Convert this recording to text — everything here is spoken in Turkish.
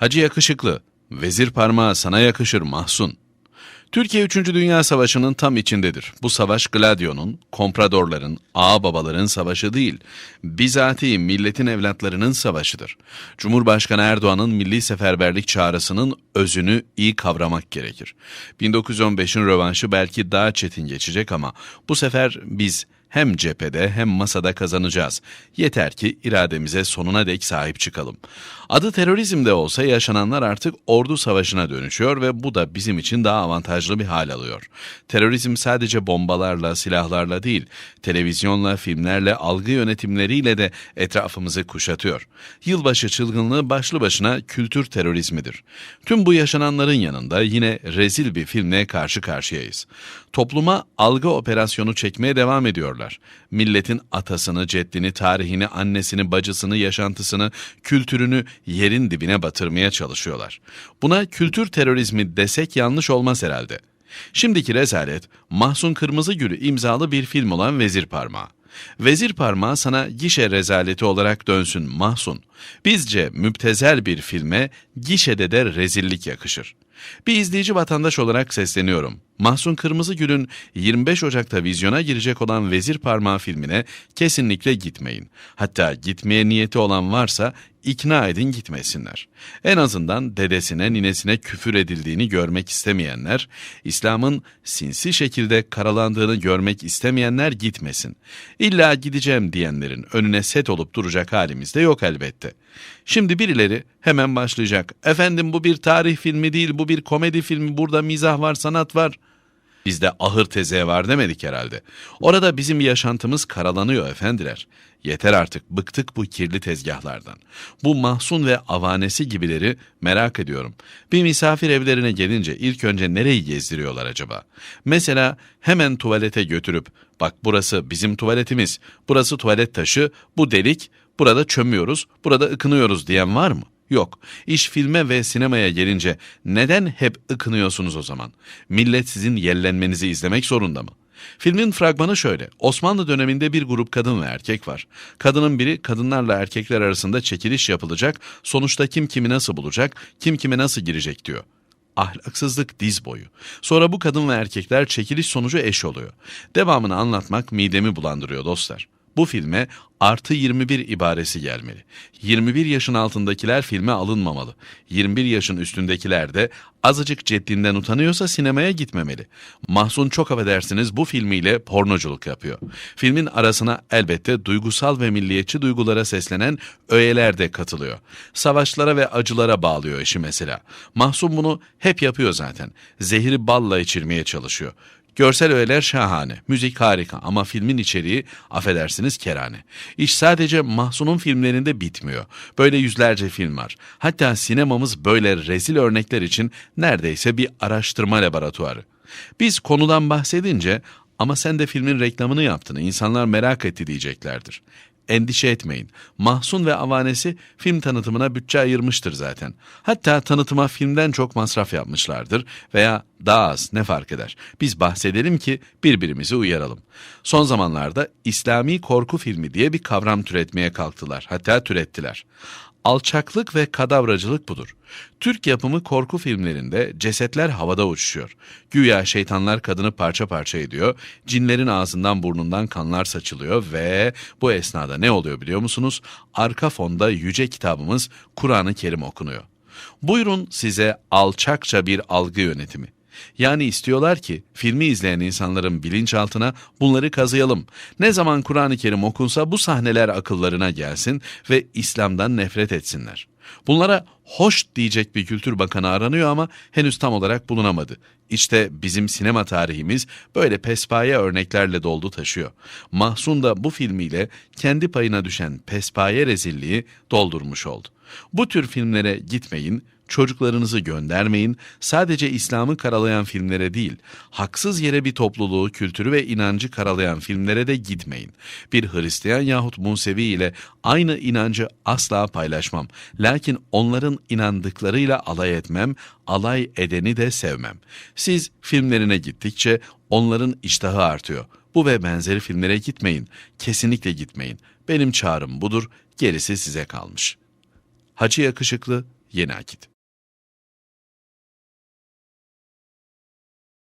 Hacı yakışıklı, vezir parmağı sana yakışır mahzun. Türkiye 3. Dünya Savaşı'nın tam içindedir. Bu savaş Gladio'nun, kompradorların, ağababaların savaşı değil, bizatihi milletin evlatlarının savaşıdır. Cumhurbaşkanı Erdoğan'ın milli seferberlik çağrısının özünü iyi kavramak gerekir. 1915'in rövanşı belki daha çetin geçecek ama bu sefer biz hem cephede hem masada kazanacağız. Yeter ki irademize sonuna dek sahip çıkalım. Adı terörizm de olsa yaşananlar artık ordu savaşına dönüşüyor ve bu da bizim için daha avantajlı bir hal alıyor. Terörizm sadece bombalarla, silahlarla değil, televizyonla, filmlerle, algı yönetimleriyle de etrafımızı kuşatıyor. Yılbaşı çılgınlığı başlı başına kültür terörizmidir. Tüm bu yaşananların yanında yine rezil bir filmle karşı karşıyayız. Topluma algı operasyonu çekmeye devam ediyorlar. Milletin atasını, ceddini, tarihini, annesini, bacısını, yaşantısını, kültürünü yerin dibine batırmaya çalışıyorlar. Buna kültür terörizmi desek yanlış olmaz herhalde. Şimdiki rezalet, Mahsun Kırmızıgül'ü imzalı bir film olan Vezir Parmağı. Vezir parmağı sana gişe rezaleti olarak dönsün mahzun. Bizce müptezel bir filme gişede de rezillik yakışır. Bir izleyici vatandaş olarak sesleniyorum. Mahsun Kırmızıgül'ün 25 Ocak'ta vizyona girecek olan Vezir Parmağı filmine kesinlikle gitmeyin. Hatta gitmeye niyeti olan varsa ikna edin gitmesinler. En azından dedesine, ninesine küfür edildiğini görmek istemeyenler, İslam'ın sinsi şekilde karalandığını görmek istemeyenler gitmesin. İlla gideceğim diyenlerin önüne set olup duracak halimiz de yok elbette. Şimdi birileri hemen başlayacak. Efendim bu bir tarih filmi değil, bu bir komedi filmi, burada mizah var, sanat var. Bizde ahır teze var demedik herhalde. Orada bizim yaşantımız karalanıyor efendiler. Yeter artık bıktık bu kirli tezgahlardan. Bu mahzun ve avanesi gibileri merak ediyorum. Bir misafir evlerine gelince ilk önce nereyi gezdiriyorlar acaba? Mesela hemen tuvalete götürüp bak burası bizim tuvaletimiz, burası tuvalet taşı, bu delik, burada çömüyoruz, burada ıkınıyoruz diyen var mı? Yok. İş filme ve sinemaya gelince neden hep ıkınıyorsunuz o zaman? Millet sizin yellenmenizi izlemek zorunda mı? Filmin fragmanı şöyle. Osmanlı döneminde bir grup kadın ve erkek var. Kadının biri kadınlarla erkekler arasında çekiliş yapılacak, sonuçta kim kimi nasıl bulacak, kim kime nasıl girecek diyor. Ahlaksızlık diz boyu. Sonra bu kadın ve erkekler çekiliş sonucu eş oluyor. Devamını anlatmak midemi bulandırıyor dostlar. Bu filme artı 21 ibaresi gelmeli. 21 yaşın altındakiler filme alınmamalı. 21 yaşın üstündekiler de azıcık ciddinden utanıyorsa sinemaya gitmemeli. Mahsun çok affedersiniz bu filmiyle pornoculuk yapıyor. Filmin arasına elbette duygusal ve milliyetçi duygulara seslenen öğeler de katılıyor. Savaşlara ve acılara bağlıyor işi mesela. Mahsun bunu hep yapıyor zaten. Zehri balla içirmeye çalışıyor. Görsel öğeler şahane, müzik harika ama filmin içeriği affedersiniz kerane. İş sadece Mahsun'un filmlerinde bitmiyor. Böyle yüzlerce film var. Hatta sinemamız böyle rezil örnekler için neredeyse bir araştırma laboratuvarı. Biz konudan bahsedince ama sen de filmin reklamını yaptın, insanlar merak etti diyeceklerdir. Endişe etmeyin. Mahsun ve avanesi film tanıtımına bütçe ayırmıştır zaten. Hatta tanıtıma filmden çok masraf yapmışlardır veya daha az ne fark eder. Biz bahsedelim ki birbirimizi uyaralım. Son zamanlarda İslami korku filmi diye bir kavram türetmeye kalktılar. Hatta türettiler. Alçaklık ve kadavracılık budur. Türk yapımı korku filmlerinde cesetler havada uçuşuyor. Güya şeytanlar kadını parça parça ediyor, cinlerin ağzından burnundan kanlar saçılıyor ve bu esnada ne oluyor biliyor musunuz? Arka fonda yüce kitabımız Kur'an-ı Kerim okunuyor. Buyurun size alçakça bir algı yönetimi. Yani istiyorlar ki filmi izleyen insanların bilinçaltına bunları kazıyalım. Ne zaman Kur'an-ı Kerim okunsa bu sahneler akıllarına gelsin ve İslam'dan nefret etsinler. Bunlara hoş diyecek bir kültür bakanı aranıyor ama henüz tam olarak bulunamadı. İşte bizim sinema tarihimiz böyle pespaye örneklerle doldu taşıyor. Mahsun da bu filmiyle kendi payına düşen pespaye rezilliği doldurmuş oldu. Bu tür filmlere gitmeyin, Çocuklarınızı göndermeyin, sadece İslam'ı karalayan filmlere değil, haksız yere bir topluluğu, kültürü ve inancı karalayan filmlere de gitmeyin. Bir Hristiyan yahut Musevi ile aynı inancı asla paylaşmam. Lakin onların inandıklarıyla alay etmem, alay edeni de sevmem. Siz filmlerine gittikçe onların iştahı artıyor. Bu ve benzeri filmlere gitmeyin. Kesinlikle gitmeyin. Benim çağrım budur, gerisi size kalmış. Hacı yakışıklı Yeni Akit.